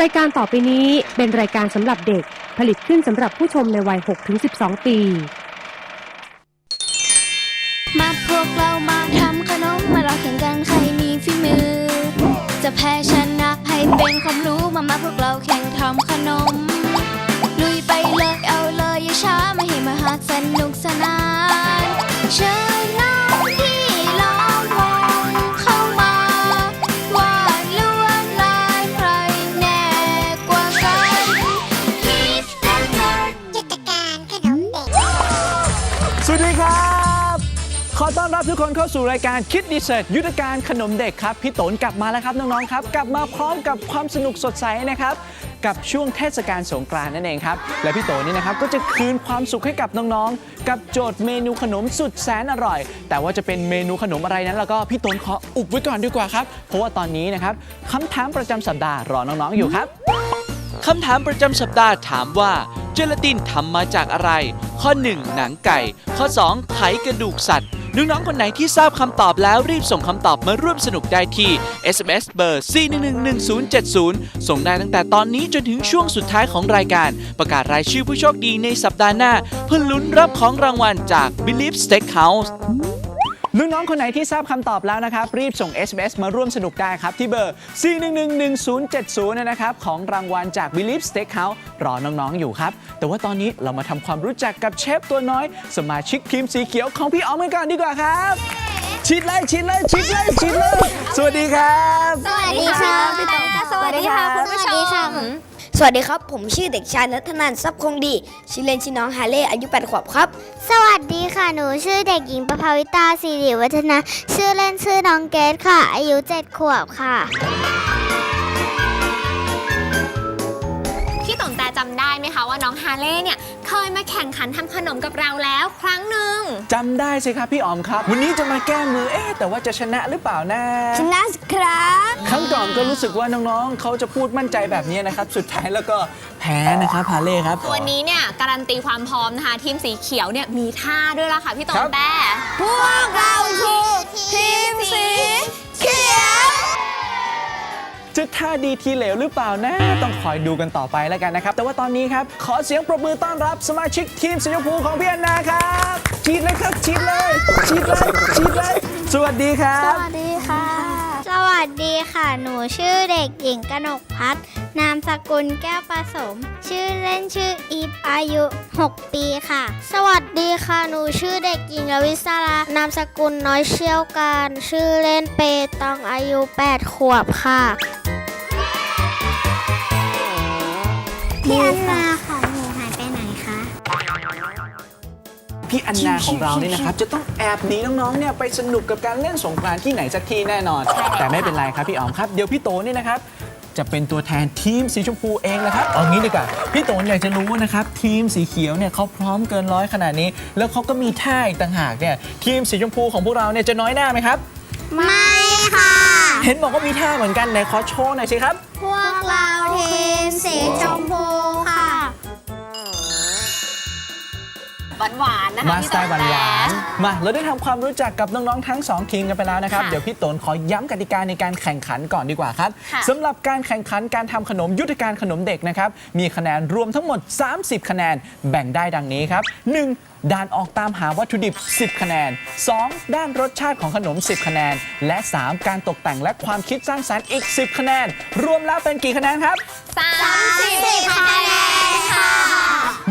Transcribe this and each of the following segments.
รายการต่อไปนี้เป็นรายการสำหรับเด็กผลิตขึ้นสำหรับผู้ชมในวัย 6-12 ปี มาพวกเรามาทำขนมมาเราแข่งกันใครมีฝีมือ จะแพ้ชนะให้เป็นความรู้มามาพวกเราแข่งทำขนม ลุยไปเลยเอาเลยอย่าช้ามาให้มาหาสนุกสนานเชิญ กคนเข้าสู่รายการคิดดีเซ r ยุทธการขนมเด็กครับ พี่โตนกลับมาแล้วครับน้องๆครับ กลับมาพร้อมกับความสนุกสดใสนะครับ กับช่วงเทศกาลสงกรานต์นั่นเองครับ และพี่โตนี่นะครับก็จะคืนความสุขให้กับน้องๆ กับโจทย์เมนูขนมสุดแสนอร่อย แต่ว่าจะเป็นเมนูขนมอะไรนั้นแล้วก็พี่โตนขออุบไว้ก่อนดีกว่าครับ เพราะว่าตอนนี้นะครับคำถามประจำสัปดาห์รอน้องๆอยู่ครับ คำถามประจำสัปดาห์ถามว่า เจลาตินทำมาจากอะไร ข้อ 1 หนังไก่ ข้อ 2 ไขกระดูกสัตว์ น้องๆคนไหนที่ทราบคำตอบแล้วรีบส่งคำตอบมาร่วมสนุกได้ที่ SMS เบอร์ 4111070 ส่งได้ตั้งแต่ตอนนี้จนถึงช่วงสุดท้ายของรายการ ประกาศรายชื่อผู้โชคดีในสัปดาห์หน้า เพื่อลุ้นรับของรางวัลจาก Believe Steakhouse น้องๆคนไหนที่ทราบคำตอบแล้วนะครับ รีบส่ง SMS มาร่วมสนุกได้ครับ ที่เบอร์ 4111070 นะครับ ของรางวัลจาก Believe Steakhouse รอน้องๆ อยู่ครับ แต่ว่าตอนนี้เรามาทำความรู้จักกับเชฟตัวน้อย สมาชิกทีมสีเขียวของพี่อ๋อมกันก่อนดีกว่าครับ ชิดเลยชิดเลยชิดเลยชิดเลยสวัสดีครับ สวัสดีค่ะพี่ต๋อสวัสดีค่ะคุณผู้ชม สวัสดีค รับ ผมชื่อเด็กชายนัทนันท์ทรัพย์คงดี ชื่อเล่นชื่อน้องฮาเล่อายุ8ขวบครับ สวัสดีค่ะ หนูชื่อเด็กหญิงประภาวิตาสิริวัฒนะชื่อเล่นชื่อน้องเกดค่ะ อายุ7ขวบค่ะ พี่ต๋องแต่จำได้ไหมคะ ว่าน้องฮาเล่เนี่ยเคยมาแข่งขันทำขนมกับเราแล้วครั้งหนึ่งจำได้สิครับพี่อ๋อมครับ วันนี้จะมาแก้มือเอ๊ะแต่ว่าจะชนะหรือเปล่านะชนะครับครั้งก่อนก็รู้สึกว่าน้องๆเขาจะพูดมั่นใจแบบนี้นะครับ สุดท้ายแล้วก็แพ้นะครับฮาเล่ครับ วันนี้เนี่ยการันตีความพร้อมนะคะทีมสีเขียวเนี่ยมีท่าด้วยล่ะค่ะพี่ต๋อครังบแต่พวกเราคือทีมสีเขียว จะท่าดีทีเหลวหรือเปล่านะ ต้องคอยดูกันต่อไปแล้วกันนะครับ แต่ว่าตอนนี้ครับ ขอเสียงปรบมือต้อนรับสมาชิกทีมสีชมพูของพี่แอนนาครับชีดเลยครับชีดเลยชีดเลยชีดเลยสวัสดีครัสบ วัสดีค่ะ สวัสดีค่ะ หนูชื่อเด็กหญิงกนกพัฒน์นามสกุลแก้วผสม ชื่อเล่นชื่ออีฟอายุ 6 ปีค่ะ สวัสดีค่ะ หนูชื่อเด็กหญิงลวิศรานามสกุลน้อยเชี่ยวการ ชื่อเล่นเปตองอายุ 8 ขวบค่ะ พี่อันนาค่ะหนูหายไปไหนคะ พี่อันนาของเรานี่นะครับ จะต้องแอบหนีน้องๆเนี่ยไปสนุกกับการเล่นสงกรานต์ที่ไหนสักที่แน่นอน แต่ไม่เป็นไรครับพี่อ๋อมครับ เดี๋ยวพี่โตนี่นะครับจะเป็นตัวแทนทีมสีชมพูเองนะครับเอางี้ดีกว่าพี่โตอยากจะรู้นะครับทีมสีเขียวเนี่ยเขาพร้อมเกินร้อยขนาดนี้ แล้วเขาก็มีท่าอีกต่างหากเนี่ยทีมสีชมพูของพวกเราเนี่ยจะน้อยหน้าไหมครับ ไม่ค่ะ เห็นบอกว่ามีท่าเหมือนกันไหนขอโชว์หน่อยสิครับ พวกเราที มสีชมพู หวานๆนะคะมาสพี่ไตต๋องล์หวานแต่ๆมาเราได้ทำความรู้จักกับน้องๆทั้ง2ทีมกันไปแล้วนะครับค่ะเดี๋ยวพี่โตนขอย้ำกติกาในการแข่งขันก่อนดีกว่าครับค่ะสำหรับการแข่งขันการทำขนมยุทธการขนมเด็กนะครับมีคะแนนรวมทั้งหมด 30 คะแนนแบ่งได้ดังนี้ครับ 1. ด้านออกตามหาวัตถุดิบ 10 คะแนน 2. ด้านรสชาติของขนม 10 คะแนน และ 3. การตกแต่งและความคิดสร้างสรรค์อีก 10 คะแนน รวมแล้วเป็นกี่คะแนนครับ สามสิบคะแนนค่ะ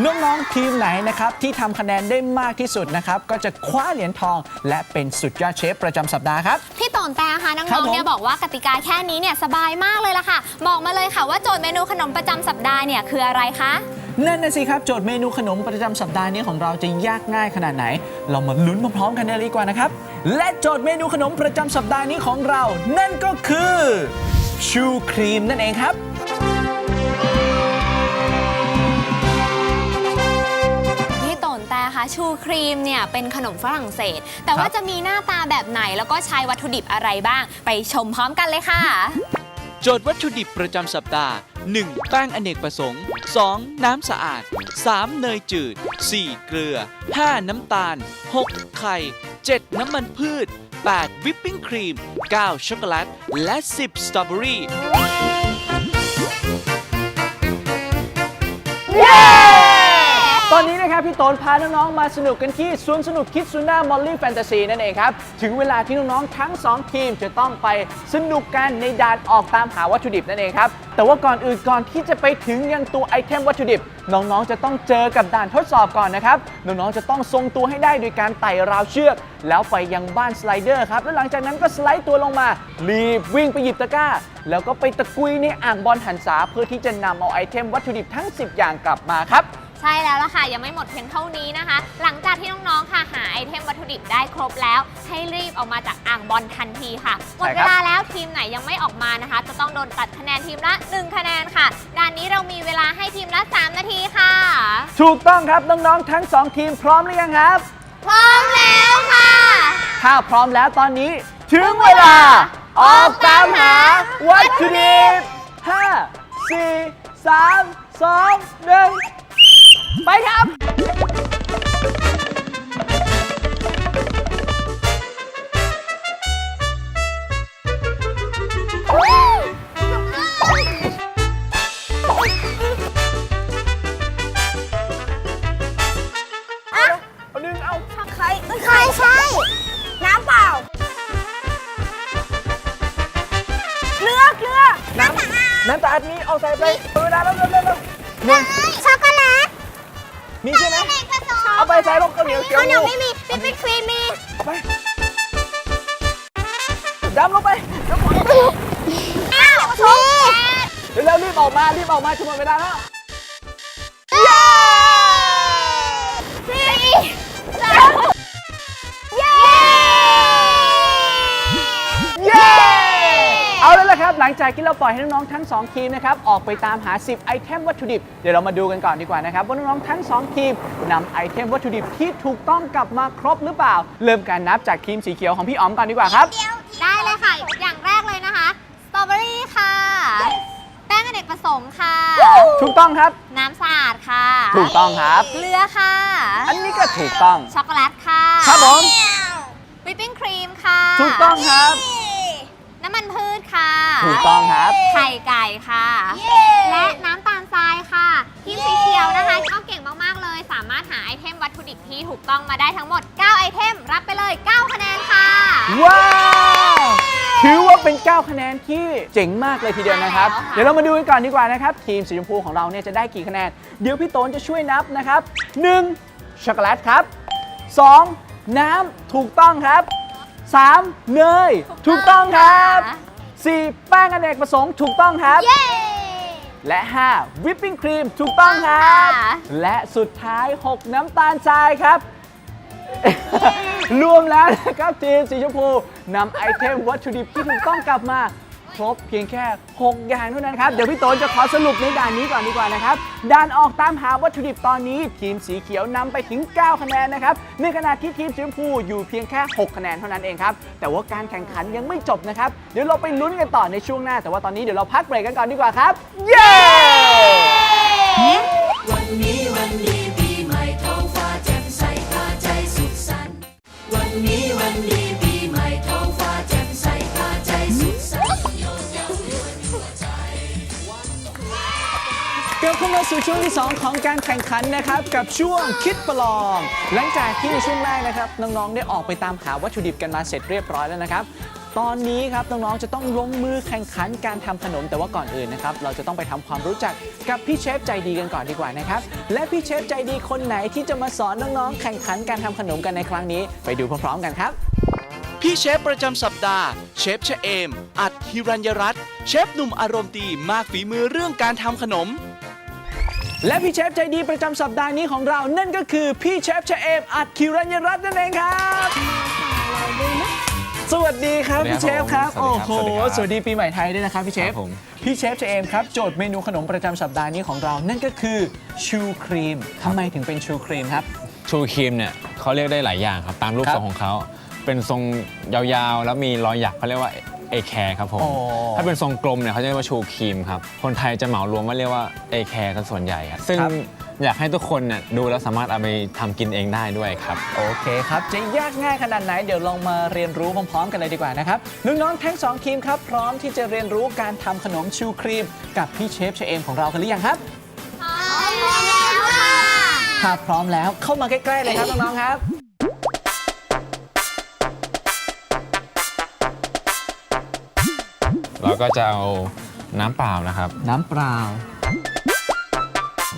น้องๆทีมไหนนะครับที่ทำคะแนนได้มากที่สุดนะครับก็จะคว้าเหรียญทอง และเป็นสุดยอดเชฟประจำสัปดาห์ครับ พี่ต๋องแต่คะน้ครัอบงผมๆเนี่ยบอกว่ากติกาแค่นี้เนี่ยสบายมากเลยล่ะค่ะ บอกมาเลยค่ะว่าโจทย์เมนูขนมประจำสัปดาห์เนี่ยคืออะไรคะนั่นนะสิครับโจทย์เมนูขนมประจำสัปดาห์นี้ของเราจะยากง่ายขนาดไหน เรามาลุ้นพร้อมๆกันเลยดีกว่านะครับ และโจทย์เมนูขนมประจำสัปดาห์นี้ของเรา นั่นก็คือชูครีมนั่นเองครับ ชูครีมเนี่ยเป็นขนมฝรั่งเศส แต่คว่ารับจะมีหน้าตาแบบไหนแล้วก็ใช้วัตถุดิบอะไรบ้าง ไปชมพร้อมกันเลยค่ะ โจทย์วัตถุดิบประจำสัปดาห์ 1. แป้งอเนกประสงค์ 2. น้ำสะอาด 3. เนยจืด 4. เกลือ 5. น้ำตาล 6. ไข่ 7. น้ำมันพืช 8. วิปปิ้งครีม 9. ช็อกโกแลต และ 10. สตรอเบอรี่ตอนนี้นะ ครับพี่โตนพาน้องๆมาสนุกกันที่สวนสนุกคิดซูน่ามอลลี่แฟนตาซีนั่นเองครับ ถึงเวลาที่น้องๆทั้ง 2 ทีมจะต้องไปสนุกกันในด่านออกตามหาวัตถุดิบนั่นเองครับ แต่ว่าก่อนอื่นก่อนที่จะไปถึงยังตัวไอเทมวัตถุดิบ น้องๆจะต้องเจอกับด่านทดสอบก่อนนะครับ น้องๆจะต้องทรงตัวให้ได้โดยการไต่ราวเชือก แล้วไปยังบ้านสไลเดอร์ครับแล้วหลังจากนั้นก็สไลด์ตัวลงมารีบวิ่งไปหยิบตะกร้า แล้วก็ไปตะกุยในอ่างบอลหันษาเพื่อที่จะนำเอาไอเทมวัตถุดิบทั้ง 10 อย่างกลับมาครับ ใช่แล้วล่ะค่ะ ยังไม่หมดเพียงเท่านี้นะคะ หลังจากที่น้องๆค่ะหาไอเทมวัตถุดิบได้ครบแล้ว ให้รีบออกมาจากอ่างบอลทันทีค่ะหมดใช่เวครับลาแล้วทีมไหนยังไม่ออกมานะคะ จะต้องโดนตัดคะแนนทีมละ 1 คะแนนค่ะด่านนี้เรามีเวลาให้ทีมละ 3 นาทีค่ะ ถูกต้องครับน้องๆทั้ง 2 ทีมพร้อมหรือยังครับ พร้อมแล้วค่ะ ถ้าพร้อมแล้วตอนนี้ถึงเวลา ออกตามหาวัตถุดิบ5 4 3 2 1 ไปครับ ใส่ลงข้าวเหนียวเกี๊ยวข้าวเหนียวงูไม่มีวิปปิ้งครีมมีไปดำลงไปดำลงไปอ้าวมีเร็วๆรีบออกมารีบออกมาจะหมดเวลาแล้วสี่สามเย้ เย้ เอาแล้วละครับ หลังจากที่เราปล่อยให้น้องๆทั้ง 2 ทีมนะครับออกไปตามหา 10 ไอเทมวัตถุดิบ เดี๋ยวเรามาดูกันก่อนดีกว่านะครับว่าน้องๆทั้ง 2 ทีมนำไอเทมวัตถุดิบที่ถูกต้องกลับมาครบหรือเปล่า เริ่มการนับจากทีมสีเขียวของพี่อ๋อมก่อนดีกว่าครับ ได้เลยค่ะ อย่างแรกเลยนะคะ สตรอเบอรี่ค่ะ แป้งอเนกประสงค์ค่ะ ถูกต้องครับ น้ำสะอาดค่ะ ถูกต้องครับ เกลือค่ะ อันนี้ก็ถูกต้อง ช็อกโกแลตค่ะครับผม วิปปิ้งครีมค่ะ ถูกต้องครับน้ำมันพืชค่ะ ถูกต้องครับ ไข่ไก่ค่ะ และน้ำตาลทรายค่ะทีมสีเขียวนะคะก็เก่งมาก ๆ เลย สามารถหาไอเทมวัตถุดิบที่ถูกต้องมาได้ทั้งหมด 9 ไอเทม รับไปเลย 9 คะแนนค่ะ ว้าวถือว่าเป็น 9 คะแนนที่เจ๋งมากเลยทีเดียวนะครับ ใช่แล้วค่ะ เดี๋ยวเรามาดูกันก่อนดีกว่านะครับ ทีมสีชมพูของเราเนี่ยจะได้กี่คะแนน เดี๋ยวพี่โตนจะช่วยนับนะครับ 1. ช็อกโกแลตครับ 2. น้ำถูกต้องครับ 3. เนยถูกต้องครับ 4. แป้งอเนกประสงค์ถูกต้องครับ เย้ และ 5. วิปปิ้งครีมถูกต้องครับ ค่ะ และสุดท้าย 6 น้ำตาลทรายครับ รวมแล้วนะครับทีมสีชมพูนำไอเทมวัตถุดิบที่ถูกต้องกลับมาค รบเพียงแค่ 6 อย่างเท่านั้นครับ เดี๋ยวพี่โตนจะขอสรุปในด่านนี้ก่อนดีกว่านะครับ ด่านออกตามหาวัตถุดิบตอนนี้ ทีมสีเขียวนำไปถึง 9 คะแนนนะครับ ในขณะที่ทีมสีชมพูอยู่เพียงแค่ 6 คะแนนเท่านั้นเองครับ แต่ว่าการแข่งขันยังไม่จบนะครับ เดี๋ยวเราไปลุ้นกันต่อในช่วงหน้า แต่ว่าตอนนี้เดี๋ยวเราพักเบรกกันก่อนดีกว่าครับ เย้วันนี้ ลับเข้ามาสู่ช่วงที่ 2 ของการแข่งขันนะครับ กับช่วงคิดประลอง หลังจากที่ในช่วงแรกนะครับ น้องๆ ได้ออกไปตามหาวัตถุดิบกันมาเสร็จเรียบร้อยแล้วนะครับ ตอนนี้ครับน้องๆ จะต้องลงมือแข่งขันการทำขนมแต่ว่าก่อนอื่นนะครับ เราจะต้องไปทำความรู้จักกับพี่เชฟใจดีกันก่อนดีกว่านะครับ และพี่เชฟใจดีคนไหนที่จะมาสอนน้องๆ แข่งขันการทำขนมกันในครั้งนี้ ไปดูพร้อมๆ กันครับพี่เชฟประจำสัปดาห์ เชฟชะเอม อัดฮิรัญยรัตน์เชฟหนุ่มอารมณ์ดีมากฝีมือเรื่องการทำขนม และพี่เชฟใจดีประจำสัปดาห์นี้ของเรานั่นก็คือพี่เชฟชะเอมอัดคิรัญยรัตน์นั่นเองครับ สวัสดีครับพี่เชฟครับสวัโอ้สดีครับโหสวัสดีครับสวัสดีปีใหม่ไทยด้วยนะครับพี่เชฟครับผม พี่เชฟชะเอมครับโจทย์เมนูขนมประจำสัปดาห์นี้ของเรา นั่นก็คือชูครีมทำไมถึงเป็นชูครีมครับ ชูครีมเนี่ยเขาเรียกได้หลายอย่างครับ ตามรูปครับ ทรงของเขาเป็นทรงยาวๆ แล้วมีรอยหยักเขาเรียกว่า เอแคร์ครับผมโอ้ถ้าเป็นทรงกลมเนี่ยเขาจะเรียกว่าชูครีมครับ คนไทยจะเหมารวมว่าเรียกว่าเอแคร์กันส่วนใหญ่ครับซึ่งครับ อยากให้ทุกคนเนี่ยดูแล้วสามารถเอาไปทำกินเองได้ด้วยครับ โอเคครับจะยากง่ายขนาดไหน เดี๋ยวลองมาเรียนรู้พร้อมๆกันเลยดีกว่านะครับน้องๆทั้งสองทีมครับ พร้อมที่จะเรียนรู้การทำขนมชูครีม กับพี่เชฟชะเอมของเรากันหรือยังครับ พร้อมแล้วค่ะถ้าพร้อมแล้วเข้ามาใกล้ๆเลยครับน้องๆครับ ก็จะเอาน้ำเปล่านะครับ น้ำเปล่า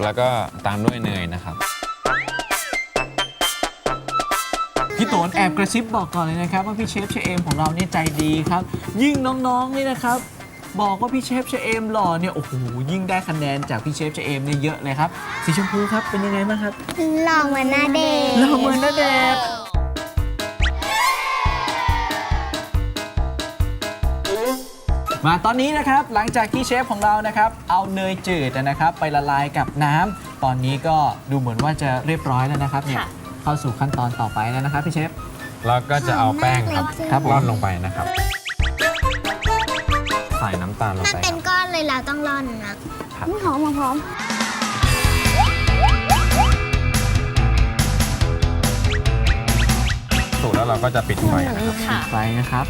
แล้วก็ตามด้วยเนยนะครับ พี่โตนแอบกระซิบบอกก่อนเลยนะครับ ว่าพี่เชฟเชเอมของเราเนี่ยใจดีครับ ยิ่งน้องๆนี่นะครับ บอกว่าพี่เชฟเชเอมหล่อเนี่ยโอ้โหยิ่งได้คะแนนจากพี่เชฟเชเอมเนี่ยเยอะเลยครับสีชมพูครับเป็นยังไงบ้างครับ หล่อเหมือนนาเดชน์หล่อเหมือนนาเดชน์ มาตอนนี้นะครับหลังจากที่เชฟของเรานะครับเอาเนยจืดนะครับไปละลายกับน้ำตอนนี้ก็ดูเหมือนว่าจะเรียบร้อยแล้วนะครับเนี่ยเข้าสู่ขั้นตอนต่อไปแล้วนะครับพี่เชฟเราก็จะเอาแป้งครับครับผม ร่อนลงไปนะครับ ใส่น้ำตาลลงมันไปคเป็รันบก้อนเลยเราต้องร่อนนะครับหอมหอมสุกแล้วเราก็จะปิดไฟนะครับ ค่ะ ไปนะครับ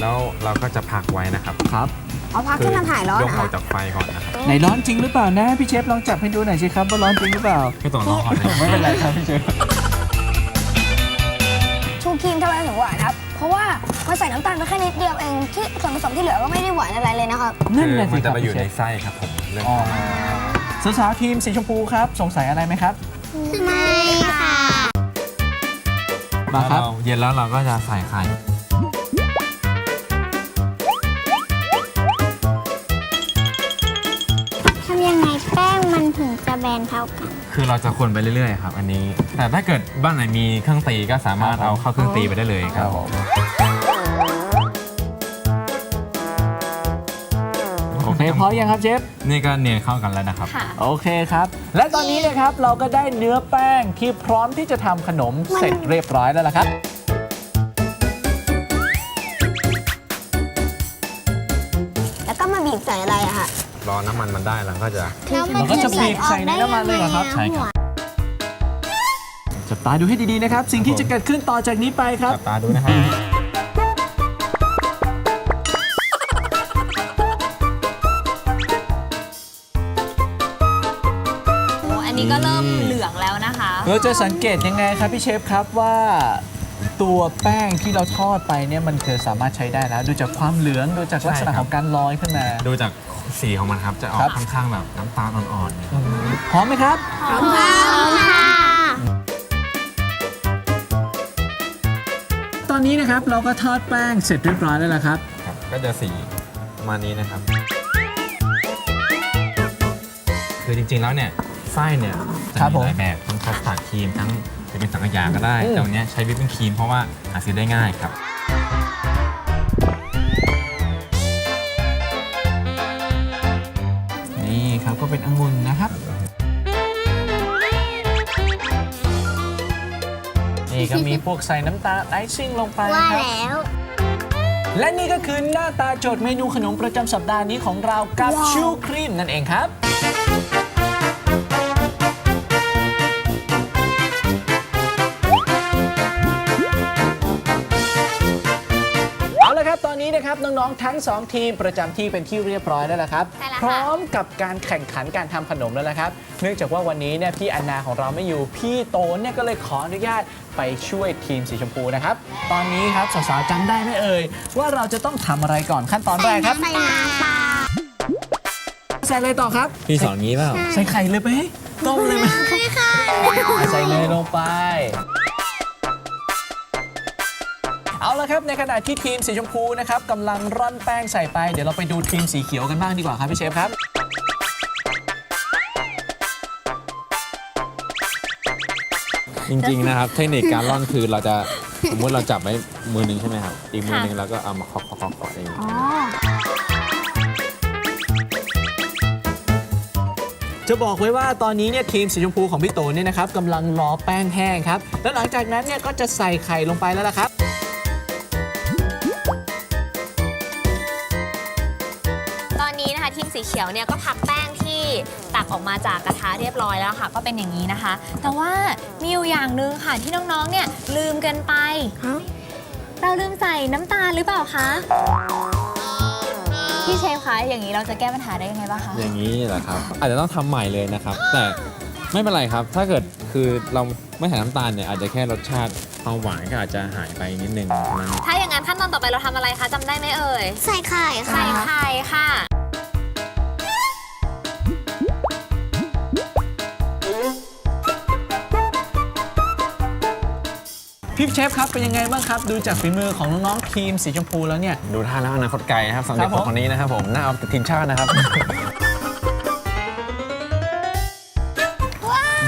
แล้วเราก็จะพักไว้นะครับครับเอาพักขึ้นมาถ่ายร้อนยกนะอคะอกจากไฟก่อนนะครับไหนร้อนจริงหรือเปล่านะพี่เชฟลองจับให้ดูหน่อยสิครับว่าร้อนจริงหรือเปล่าพี่ตัวร้อนก่อนนะไม่เป็นไรครับพี่เชฟชูครีมทำไมถึงหวานครับ เพราะว่ามันใส่น้ำตาลไปแค่นิดเดียวเองที่ส่วนผสมที่เหลือก็ไม่ได้หวานอะไรเลยนะครับ นั่นคือแหละสิมันคจะรับไปอยู่ในพี่เชฟไส้ครับผมเรื่องอ๋อสาวๆทีมสีชมพูครับ สงสัยอะไรไหมครับไม่ค่ะมาครับแล้วเย็นแล้วเราก็จะใส่ไข่ มันถึงจะแบนเท่ากัน คือเราจะคนไปเรื่อยๆครับ อันนี้ แต่ถ้าเกิดบ้านไหนมีเครื่องตีก็สามารถเอาเข้าเครื่องตีไปได้เลยครับผมโอเคพร้อมยังครับเชฟ นี่ก็เนียนเข้ากันแล้วนะครับ ค่ะ โอเคครับ และตอนนี้นะครับเราก็ได้เนื้อแป้งที่พร้อมที่จะทำขนมเสร็จเรียบร้อยแล้วล่ะครับ น้ำมันมันได้แล้วก็จะมันก็จะบีบใส่ในน้ำมันเลยเหรอครับ ใช่ครับ จับตาดูให้ดีๆนะครับ สิ่งที่จะเกิดขึ้นต่อจากนี้ไปครับ จับตาดูนะครับโอ้อันนี้ก็เริ่มเหลืองแล้วนะคะ เราจะสังเกตยังไงครับพี่เชฟครับว่า ตัวแป้งที่เราทอดไปเนี่ยมันคือสามารถใช้ได้แล้ว ดูจากความเหลืองดูจากลักษณะใช่ครับของการลอยขึ้นมา ดูจากสีของมันครับจะออครักบ ค่อนข้างแบบน้ำตาลอ่อนๆพร้อมไหมครับพร้อมค่ะตอนนี้นะครับเราก็ทอดแป้งเสร็จเรียบร้อยแล้วล่ะครับครับก็จะสีประมาณนี้นะครับ คือจริงๆแล้วเนี่ยไส้เนี่ยจะครับมีผม หลายแบบทั้งคัสตาร์ดครีมทั้ง จะเป็นสังขยาก็ได้อืมแต่วันเนี้ยใช้วิปปิ้งครีมเพราะว่าหาซื้อได้ง่ายครับ นี่ครับก็เป็นองุ่นนะครับ นี่ก็มีพวกใส่น้ำตาลไอซิ่งลงไปว่าครับ แล้ว และนี่ก็คือหน้าตาโจทย์เมนูขนมประจำสัปดาห์นี้ของเรากับชูครีมนั่นเองครับ รับตอนนี้นะครับน้องๆทั้ง 2 ทีมประจำที่เป็นที่เรียบร้อยแล้วละครับ ใช่แล้วค่ะ พร้อมกับการแข่งขันการทำขนมแล้วละครับ เนื่องจากว่าวันนี้เนี่ยพี่แอนนาของเราไม่อยู่ พี่โตนเนี่ยก็เลยขออนุญาตไปช่วยทีมสีชมพูนะครับ ตอนนี้ครับสาวๆจำได้ไหมเอ่ยว่าเราจะต้องทำอะไรก่อนขั้นตอนแรกครับใส่น้ำปลาใส่อะไรต่อครับ พี่สอนงี้เปล่า ใส่ไข่เลยไหมต้มเลยไหมค่ะ ใส่เลยลงไปเอา ละครับในขณะที่ทีมสีชมพูนะครับกำลังร่อนแป้งใส่ไป เดี๋ยวเราไปดูทีมสีเขียวกันบ้างดีกว่าครับพี่เชฟครับ จริงๆนะครับ เทคนิคการร่อนคือเราจะสมมติเราจับไว้มือหนึ่งใช่ไหมครับอีกมือหนึ่งเราก็เอามาเคาะเคาะเคาะเคาะเองจะบอกไว้ว่าตอนนี้เนี่ยทีมสีชมพูของพี่โตเนี่ยนะครับกำลังรอแป้งแห้งครับ แล้วหลังจากนั้นเนี่ยก็จะใส่ไข่ลงไปแล้วล่ะครับ เขียวเนี่ยก็พักแป้งที่ตักออกมาจากกระทะเรียบร้อยแล้วค่ะ ก็เป็นอย่างนี้นะคะ แต่ว่ามีอยู่อย่างหนึ่งค่ะที่น้องๆ เนี่ยลืมกันไป เราลืมใส่น้ำตาลหรือเปล่าคะ พี่เชฟคะอย่างนี้เราจะแก้ปัญหาได้ยังไงบ้างคะ อย่างนี้เหรอครับ อาจจะต้องทำใหม่เลยนะครับ แต่ไม่เป็นไรครับ ถ้าเกิดคือเราไม่ใส่น้ำตาลเนี่ยอาจจะแค่รสชาติความหวานก็อาจจะหายไปนิดนึงนั้นถ้าอย่างนั้นขั้นตอนต่อไปเราทำอะไรคะจำได้ไหมเอ่ย ใส่ไข่ค่ะ ใส่ไข่ค่ะ พี่เชฟครับเป็นยังไงบ้างครับ ดูจากฝีมือของน้องๆทีมสีชมพูแล้วเนี่ย ดูท่าแล้วอนาคตไกลนะครับสำหรับครับผม คนนี้นะครับผมน่าเอาติดทีมชาตินะครับ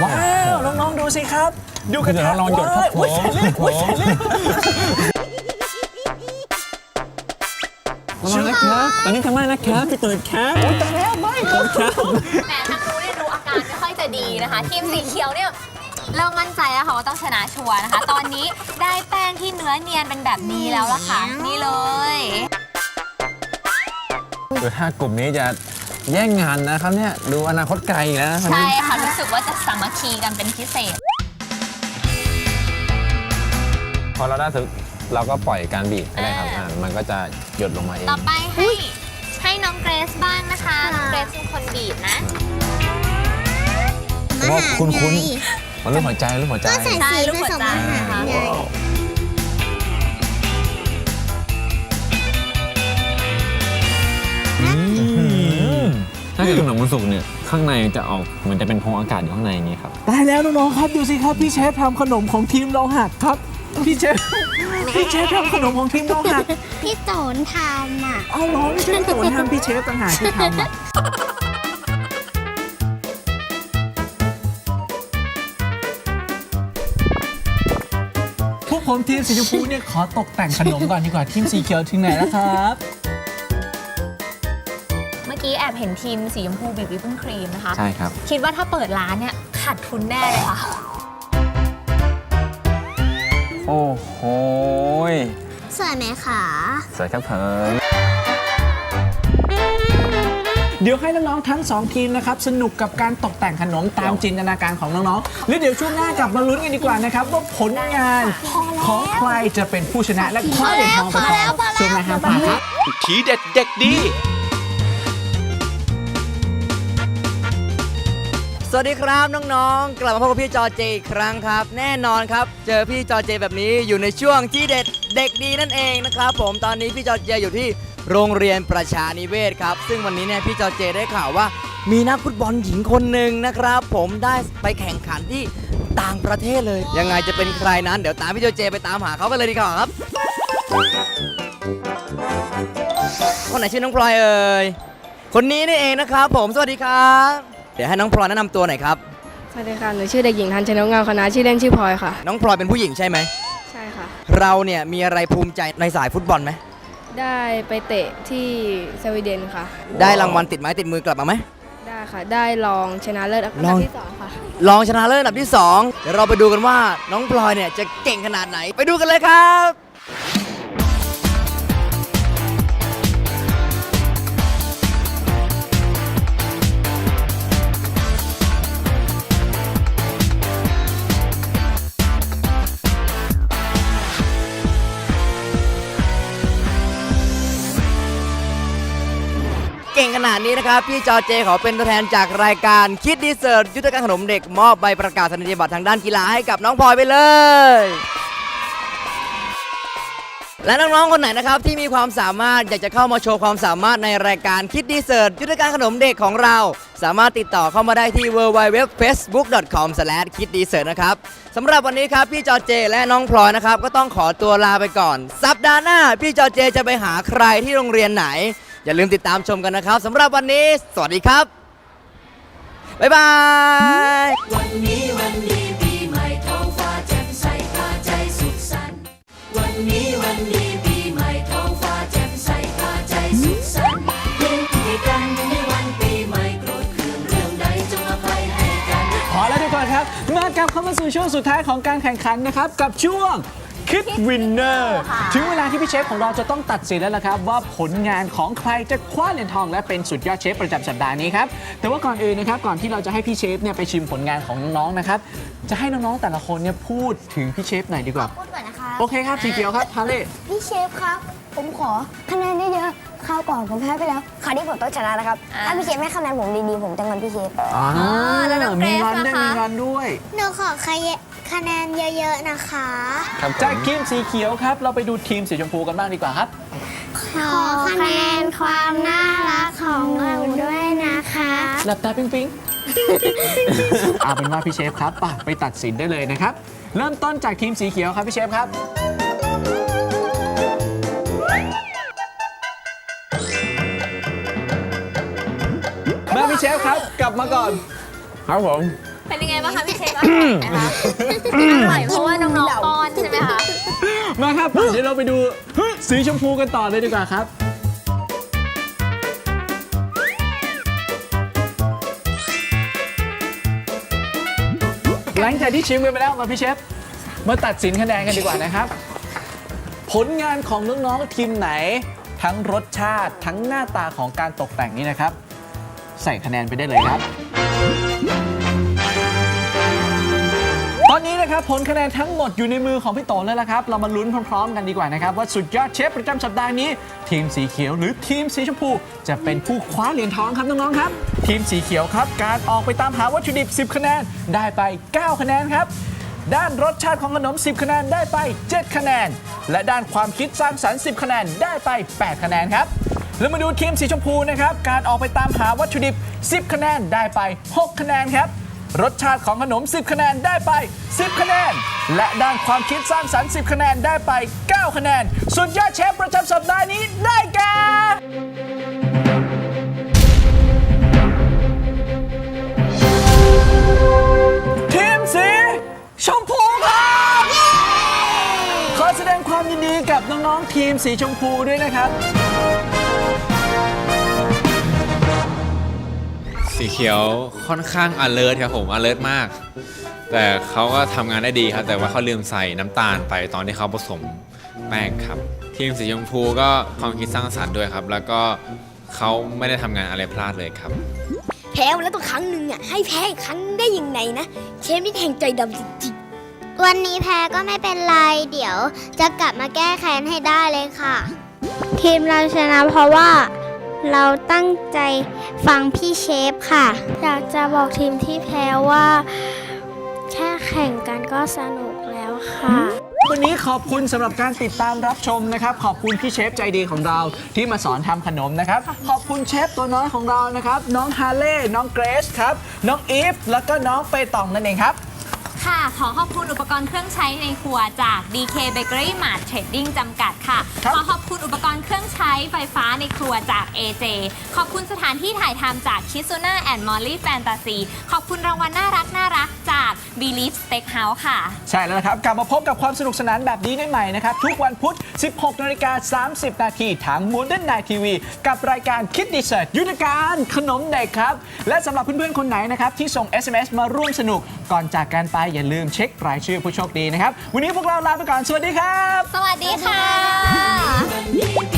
ว้าวน้องๆดูสิครับดูกระเดี๋ยวทะเราลองหยดครับผมโอ้ยใส่เลยโอ้ยใส่เลยระวังนะครับตอนนี้ทำไมนะครับพี่ตื่นครับโอ้ยตายแล้วไม่ครับแหมทั้งคู่เนี่ยดูอาการไม่ค่อยจะดีนะคะ ทีมสีเขียวเนี่ย เริ่มมั่นใจแล้วค่ะว่าต้องชนะชัวร์นะคะ ตอนนี้ได้แป้งที่เนื้อเนียนเป็นแบบนี้แล้วล่ะค่ะนี่เลยดูถ้ากลุ่มนี้จะแย่งงานนะครับเนี่ยดูอนาคตไกลอีกแล้วนะคนใช่นี้ค่ะ รู้สึกว่าจะสามัคคีกันเป็นพิเศษ พอเราได้ถึงเราก็ปล่อยการบีบก็ได้ครับอ่า อ่ามันก็จะหยดลงมาเอง ต่อไปให้ ให้น้องเกรซบ้างนะคะ น้องเกรซเป็นคนบีบนะ ผมว่าคุณคุณ มันรูปหัวใจรูปหัวใจ ก็ใส่ใช่สีลูกผหัวสมใจอาหารนะคะไงถ้าเกิดขนมมันสุกเนี่ยข้างในจะออกเหมือนจะเป็นโพรงอากาศอยู่ข้างในอย่างนี้ครับตายแล้วน้องๆครับดูสิครับพี่เชฟทำขนมของทีมเราหักครับพี่เชฟพี่เชฟทำขนมของทีมเราหักพี่โตนทำอะเอาเหร้องไม่ใช่โตนทำพี่เชฟต่างหากที่ทำอะ ผมทีมสีชมพูเนี่ยขอตกแต่งขนมก่อนดีกว่าทีมสีเขียวถึงไหนแล้วครับ เมื่อกี้แอบเห็นทีมสีชมพูบีบวิปปิ้งครีมนะคะ ใช่ครับ คิดว่าถ้าเปิดร้านเนี่ยขาดทุนแน่เลยค่ะ โอ้โหยสวยไหมคะ สวยครับเพิง เดี๋ยวให้น้องๆทั้ง2ทีมนะครับสนุกกับการตกแต่งขนมตามจินตนาการของน้องๆแล้วเดี๋ยวช่วงหน้ากลับมาลุ้นกันดีกว่านะครับว่าผลงานของใครจะเป็นผู้ชนะและคว้าเหรียญทองไปครองช่วงหน้าห้ามพลาดครับทีเด็ดเด็กดี สวัสดีครับน้องๆ กลับมาพบกับพี่จอเจอีกครั้งครับ แน่นอนครับ เจอพี่จอเจแบบนี้อยู่ในช่วงที่เด็ดเด็กดีนั่นเองนะครับผมตอนนี้พี่จอเจอยู่ที่ โรงเรียนประชานิเวศครับ ซึ่งวันนี้เนี่ยพี่จอเจได้ข่าวว่า มีนักฟุตบอลหญิงคนหนึ่งนะครับ ผมได้ไปแข่งขันที่ต่างประเทศเลย ยังไงจะเป็นใครนั้นเดี๋ยวตามพี่จอเจไปตามหาเขากันเลยดีกว่าครับคนไหนชื่อน้องพลอยเอ่ยคนนี้นี่เองนะครับ ผมสวัสดีครับ เดี๋ยวให้น้องพลอยแนะนำตัวหน่อยครับ สวัสดีค่ะ หนูชื่อเด็กหญิงทันชนกเงาคณะชื่อเล่นชื่อพลอยค่ะ น้องพลอยเป็นผู้หญิงใช่ไหม ใช่ค่ะ เราเนี่ยมีอะไรภูมิใจในสายฟุตบอลไหม ได้ไปเตะที่สวีเดนค่ะ ได้รางวัลติดไม้ติดมือกลับมาไหม ได้ค่ะ ได้รองชนะเลิศอันรดัอบง ที่สองค่ะ รองชนะเลิศอันดับที่ 2 เดี๋ยวเราไปดูกันว่าน้องพลอยเนี่ยจะเก่งขนาดไหน ไปดูกันเลยครับ ขนาดนี้นะครับ พี่จอเจขอเป็นตัวแทนจากรายการคิดดีเซิร์ยุทธการขนมเด็กมอบใบประกาศนียบัตรทางด้านกีฬาให้กับน้องพลอยไปเลย และน้องๆคนไหนนะครับที่มีความสามารถอยากจะเข้ามาโชว์ความสามารถในรายการคิดดีเซิร์ยุทธการขนมเด็กของเรา สามารถติดต่อเข้ามาได้ที่ w w w f a c e b o o k c o m k i d d e s e r t นะครับสำหรับวันนี้ครับพี่จอเจและน้องพลอยนะครับก็ต้องขอตัวลาไปก่อน สัปดาห์หน้าพี่จอเจจะไปหาใครที่โรงเรียนไหน อย่าลืมติดตามชมกันนะครับสำหรับวันนี้ สวัสดีครับ บ๊ายบาย วันนี้วันดีปีใหม่ท้องฟ้าแจ่มใสพาใจสุขสันต์วันนี้วันดีปีใหม่ท้องฟ้าแจ่มใสพาใจสุขสันต์เล่นให้กันในวันปีใหม่โกรธเคืองเรื่องใดจงอภัยให้กัน พอแล้วดีกว่าครับ มากลับเข้ามาสู่ช่วงสุดท้ายของการแข่งขันนะครับ กับช่วง คิดวินเนอร์ ถึงเวลาที่พี่เชฟของเราจะต้องตัดสินแล้วละครับ ว่าผลงานของใครจะคว้าเหรียญทองและเป็นสุดยอดเชฟประจำสัปดาห์นี้ครับ แต่ว่าก่อนอื่นนะครับ ก่อนที่เราจะให้พี่เชฟเนี่ยไปชิมผลงานของน้องๆนะครับ จะให้น้องๆแต่ละคนเนี่ยพูดถึงพี่เชฟหน่อยดีกว่า พูดก่อนนะคะโอเคครับสีเขียวครับพาเล่พี่เชฟครับ ผมขอคะแนนเยอะๆข้าวก่อนผมแพ้ไปแล้วคราวนี้ผมต้องชนะนะครับอ่าถ้าพี่เชฟไม่คะแนนผมดีๆผมจะงอนพี่เชฟอ๋อแล้วน้องเกรมีซงอนด้วยล่ะคะมีงอนด้วยหนูขอคะ แนนเยอะๆนะคะจากทีมสีเขียวครับ เราไปดูทีมสีชมพูกันบ้างดีกว่าครับ ขอคะแนนความน่ารักของเราด้วยนะคะ หลับตาปิ๊งปิ๊ง เอาเป็นว่าพี่เชฟครับไปไปตัดสินได้เลยนะครับ เริ่มต้นจากทีมสีเขียวครับพี่เชฟครับ มาพี่เชฟครับ กลับมาก่อน ครับผม เป็นยังไงบ้างคะพี่เชฟอร่อยไหมคะอร่อยเพราะว่าน้องๆป้อนใช่ไหมคะ มาครับ เดี๋ยวเราไปดูสีชมพูกันต่อเลยดีกว่าครับ หลังจากที่ชิมกันไปแล้วมาพี่เชฟ มาตัดสินคะแนนกันดีกว่านะครับ ผลงานของน้องๆทีมไหน ทั้งรสชาติทั้งหน้าตาของการตกแต่งนี้นะครับ ใส่คะแนนไปได้เลยครับ ตอนนี้นะครับผลคะแนนทั้งหมดอยู่ในมือของพี่โตแล้วละครับ เรามาลุ้นพร้อมๆกันดีกว่านะครับ ว่าสุดยอดเชฟประจำสัปดาห์นี้ ทีมสีเขียวหรือทีมสีชมพู จะเป็นผู้คว้าเหรียญทองครับน้องๆครับ ทีมสีเขียวครับ การออกไปตามหาวัตถุดิบ 10 คะแนนได้ไป 9 คะแนนครับ ด้านรสชาติของขนม 10 คะแนนได้ไป 7 คะแนน และด้านความคิดสร้างสรรค์ 10 คะแนนได้ไป 8 คะแนนครับแล้วมาดูทีมสีชมพูนะครับการออกไปตามหาวัตถุดิบ 10 คะแนนได้ไป 6 คะแนนครับ รสชาติของขนม 10 คะแนนได้ไป 10 คะแนน และด้านความคิดสร้างสรรค์ 10 คะแนนได้ไป 9 คะแนน สุดยอดเชฟประจำสัปดาห์นี้ได้แก่ทีมสีชมพูครับ ขอแสดงความยินดีกับน้อง ๆ ทีมสีชมพูด้วยนะครับ สีเขียวค่อนข้าง alert ครับผม alert มาก แต่เขาก็ทำงานได้ดีครับ แต่ว่าเขาลืมใส่น้ำตาลไปตอนที่เขาผสมแป้งครับ ทีมสีชมพูก็ความคิดสร้างสรรค์ด้วยครับ แล้วก็เขาไม่ได้ทำงานอะไรพลาดเลยครับ แพ้มาแล้วตัวครั้งหนึ่งอะให้แพ้อีกครั้งได้ยังไงนะ เชฟนี่แทงใจดำจริงวันนี้แพ้ก็ไม่เป็นไร เดี๋ยวจะกลับมาแก้แค้นให้ได้เลยค่ะ ทีมเราชนะเพราะว่า เราตั้งใจฟังพี่เชฟค่ะ อยากจะบอกทีมที่แพ้ว่า แค่แข่งกันก็สนุกแล้วค่ะ วันนี้ขอบคุณสำหรับการติดตามรับชมนะครับ ขอบคุณพี่เชฟใจดีของเราที่มาสอนทำขนมนะครับ ขอบคุณเชฟตัวน้อยของเรานะครับ น้องฮาเล่ น้องเกรซครับ น้องอีฟ แล้วก็น้องเปตองนั่นเองครับ ค่ะ ขอขอบคุณอุปกรณ์เครื่องใช้ในครัวจาก DK Bakery Mart Trading จำกัดค่ะ ครับ ขอขอบคุณอุปกรณ์เครื่องใช้ไฟฟ้าในครัวจาก AJ ขอบคุณสถานที่ถ่ายทำจาก Kizuna and Molly Fantasy ขอบคุณรางวัลน่ารักน่ารักจาก Believe Steakhouse ค่ะ ใช่แล้วนะครับ กลับมาพบกับความสนุกสนานแบบนี้ได้ใหม่นะครับ ทุกวันพุธ 16นาฬิกา30 นาทีทาง Modern Night TV กับรายการคิดดีเซิร์ตยุทธการขนมเด็กครับ และสำหรับเพื่อนๆ คนไหนนะครับ ที่ส่ง SMS มาร่วมสนุกก่อนจากกันไปอย่าลืมเช็ครายชื่อผู้โชคดีนะครับ วันนี้พวกเราลาไปก่อน สวัสดีครับ สวัสดีค่ะวันนี้ปี